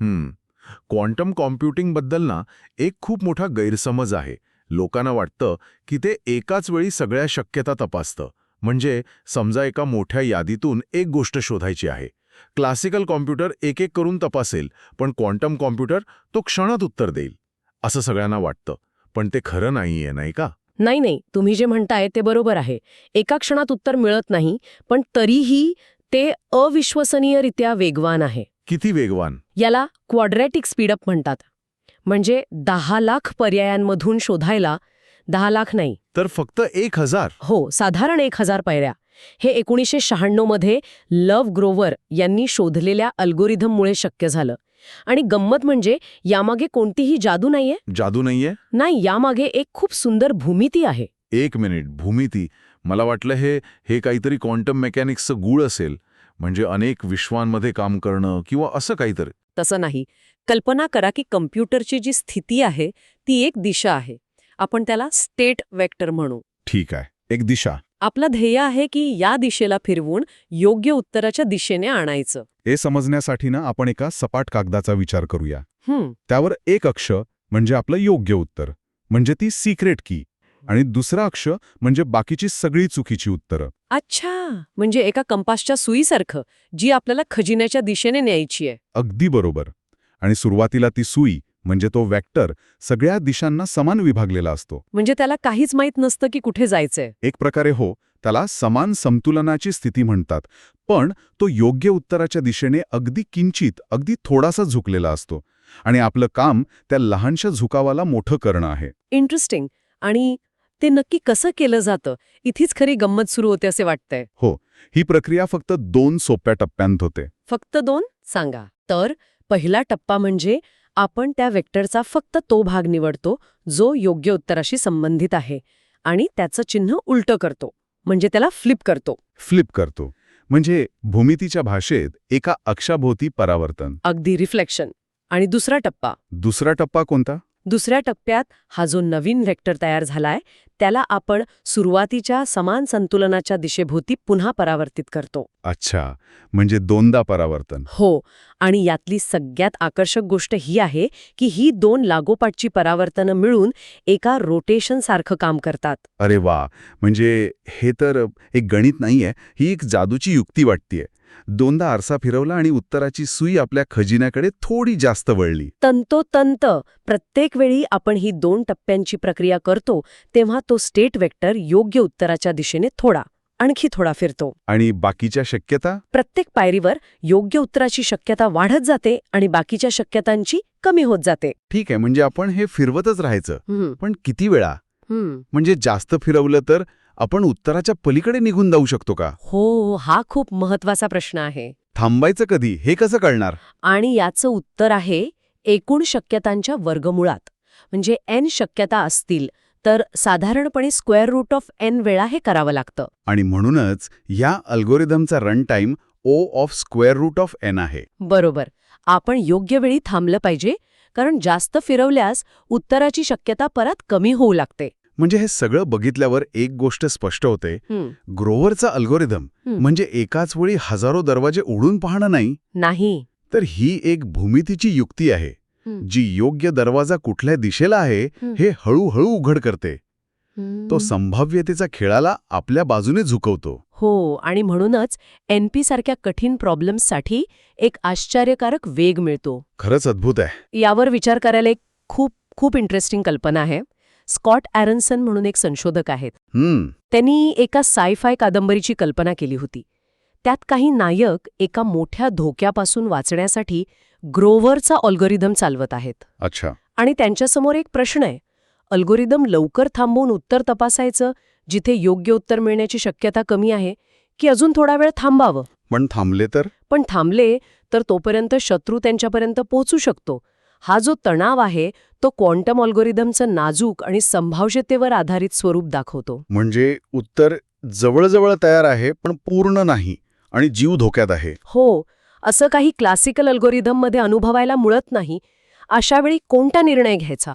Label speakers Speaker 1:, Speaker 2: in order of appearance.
Speaker 1: हम्म. क्वांटम कॉम्प्युटिंगबद्दल ना एक खूप मोठा गैरसमज आहे. लोकांना वाटतं की ते एकाच वेळी सगळ्या शक्यता तपासतं. म्हणजे समजा एका मोठ्या यादीतून एक गोष्ट शोधायची आहे. क्लासिकल कॉम्प्युटर एक एक करून तपासेल पण क्वांटम कॉम्प्युटर तो क्षणात उत्तर देईल. असं सगळ्यांना वाटतं. पण ते खरं नाहीये नाही का?
Speaker 2: नाही नाही. तुम्ही जे म्हणताय ते बरोबर आहे. एका क्षणात उत्तर मिळत नाही पण तरीही ते अविश्वसनीयरित्या वेगवान आहे.
Speaker 1: किती वेगवान?
Speaker 2: याला क्वाड्रॅटिक स्पीडअप म्हणतात. म्हणजे दहा लाख पर्यायांमधून शोधायला दहा लाख नाही.
Speaker 1: तर फक्त एक हजार.
Speaker 2: हो साधारण एक हजार पायऱ्या. हे एकोणीसशे शहाण्णवमध्ये लव्ह ग्रोवर यांनी शोधलेल्या अल्गोरिथममुळे शक्य झालं. आणि गंमत म्हणजे यामागे कोणतीही जादू नाहीये?
Speaker 1: जादू नाहीये?
Speaker 2: नाही यामागे एक खूप सुंदर भूमिती आहे.
Speaker 1: एक मिनिट भूमिती. मला वाटलं हे हे काहीतरी क्वांटम मेकॅनिक्सचं गूळ असेल. म्हणजे अनेक विश्वांमध्ये काम करणं किंवा असं काहीतरी.
Speaker 2: तसं नाही. कल्पना करा की कम्प्युटरची जी स्थिती आहे ती एक दिशा आहे. आपण त्याला स्टेट वेक्टर म्हणू.
Speaker 1: ठीक आहे. एक दिशा.
Speaker 2: आपलं ध्येय आहे की या दिशेला फिरवून योग्य उत्तराच्या दिशेने आणायचं.
Speaker 3: हे समजण्यासाठी ना आपण एका सपाट कागदाचा विचार करूया. त्यावर एक अक्ष म्हणजे आपलं योग्य उत्तर म्हणजे ती सिक्रेट की. आणि दुसरा अक्ष म्हणजे बाकीची सगळी चुकीची उत्तरं.
Speaker 2: अच्छा म्हणजे एका कंपासच्या सुईसारखं जी आपल्याला खजिन्याच्या दिशेने न्यायची आहे.
Speaker 3: अगदी बरोबर. आणि सुरुवातीला ती सुई म्हणजे तो वेक्टर सगळ्या दिशांना समान विभागलेला असतो.
Speaker 2: म्हणजे त्याला काहीच माहीत नसतं की कुठे जायचंय.
Speaker 3: एक प्रकारे हो त्याला समान समतुलनाची स्थिती म्हणतात. पण तो योग्य उत्तराच्या दिशेने अगदी किंचित अगदी थोडासा झुकलेला असतो. आणि आपलं काम त्या लहानशा झुकावाला मोठं करणं आहे.
Speaker 2: इंटरेस्टिंग आणि ते नक्की कसं केलं जातं? इथेच खरी गंमत सुरू होते असे वाटतंय.
Speaker 3: हो ही प्रक्रिया फक्त दोन सोप्या टप्प्यांत होते.
Speaker 2: फक्त दोन? सांगा. तर पहिला टप्पा म्हणजे आपण त्या वेक्टरचा फक्त तो भाग निवडतो जो योग्य उत्तराशी संबंधित आहे आणि त्याचं चिन्ह उलटं करतो म्हणजे त्याला फ्लिप करतो.
Speaker 3: फ्लिप करतो. म्हणजे भूमितीच्या भाषेत एका अक्षाभोवती परावर्तन.
Speaker 2: अगदी रिफ्लेक्शन. आणि दुसरा टप्पा?
Speaker 3: दुसरा टप्पा कोणता?
Speaker 2: दुसऱ्या टप्प्यात हा जो नवीन वेक्टर तयार झालाय त्याला आपण सुरुवातीच्या समान संतुलनाच्या दिशेभोवती पुन्हा परावर्तित करतो.
Speaker 3: अच्छा म्हणजे दोनदा परावर्तन.
Speaker 2: हो आणि यातली सगळ्यात आकर्षक गोष्ट ही आहे की ही दोन लागोपाठची परावर्तनं मिळून एका रोटेशन सारखं काम करतात.
Speaker 3: अरे वा म्हणजे हे तर एक गणित नाहीये ही एक जादूची युक्ती वाटतीये. दोनदा आरसा फिरवला आणि उत्तराची सुई आपल्या खजिन्याकडे थोडी जास्त वळली.
Speaker 2: तंतोतंत प्रत्येक वेळी आपण ही दोन टप्प्यांची प्रक्रिया करतो तेव्हा तो स्टेट वेक्टर योग्य उत्तराच्या दिशेने थोडा आणखी थोडा फिरतो.
Speaker 3: आणि बाकीच्या शक्यता?
Speaker 2: प्रत्येक पायरीवर योग्य उत्तराची शक्यता वाढत जाते आणि बाकीच्या शक्यतांची कमी होत जाते.
Speaker 3: ठीक आहे म्हणजे आपण हे फिरवतच राहायचं. पण किती वेळा. म्हणजे जास्त फिरवलं तर आपण उत्तराच्या पलीकडे निघून जाऊ शकतो का?
Speaker 2: हो हा खूप महत्त्वाचा प्रश्न आहे.
Speaker 3: थांबायचं कधी? हे कसं कळणार?
Speaker 2: आणि याचं उत्तर आहे एकूण शक्यतांच्या वर्गमुळात. म्हणजे एन शक्यता असतील तर साधारणपणे स्क्वेअर रूट ऑफ एन वेळा हे करावं लागतं.
Speaker 3: आणि म्हणूनच या अल्गोरिदमचा run time O of square root of N आहे.
Speaker 2: बरोबर. आपण योग्य वेळी थांबलं पाहिजे कारण जास्त फिरवल्यास उत्तराची शक्यता परत कमी होऊ लागते.
Speaker 3: म्हणजे हे सगळं बघितल्यावर एक गोष्ट स्पष्ट होते. ग्रोवरचा अल्गोरिदम. म्हणजे एकाच वेळी हजारो दरवाजे उडून पाहणं नाही.
Speaker 2: नाही.
Speaker 3: तर ही एक भूमितीची युक्ती आहे. जी योग्य दरवाजा कुठल्या दिशेला आहे
Speaker 2: हं.
Speaker 3: हळूहळू उघड करते. तो. संभाव्यतेचा खेळाला आपल्या बाजूने झुकवतो.
Speaker 2: हो आणि म्हणूनच एनपी सारख्या कठीण प्रॉब्लेम्ससाठी एक आश्चर्यकारक वेग मिळतो.
Speaker 3: खरंच अद्भुत आहे.
Speaker 2: यावर विचार करायला एक खूप खूप इंटरेस्टिंग कल्पना आहे. स्कॉट ॲरन्सन म्हणून एक संशोधक आहेत. त्यांनी एका सायफाय कादंबरीची कल्पना केली होती. त्यात काही नायक एका मोठ्या धोक्यापासून वाचण्यासाठी ग्रोव्हरचा अल्गोरिदम चालवत आहेत.
Speaker 3: अच्छा.
Speaker 2: आणि त्यांच्यासमोर एक प्रश्न आहे. अल्गोरिदम लवकर थांबवून उत्तर तपासायचं जिथे योग्य उत्तर मिळण्याची शक्यता कमी आहे की अजून थोडा वेळ थांबावं?
Speaker 3: पण थांबले तर?
Speaker 2: पण थांबले तर तोपर्यंत शत्रू त्यांच्यापर्यंत पोहोचू शकतो. हा जो तणाव आहे तो क्वांटम अल्गोरिदमचं नाजूक आणि संभाव्यतेवर आधारित स्वरूप दाखवतो.
Speaker 3: म्हणजे उत्तर जवळजवळ तयार आहे पण पूर्ण नाही आणि जीव धोक्यात आहे.
Speaker 2: हो असं काही क्लासिकल अल्गोरिदममध्ये अनुभवायला मुळत नाही अशावेळी कोणता निर्णय घ्यायचा?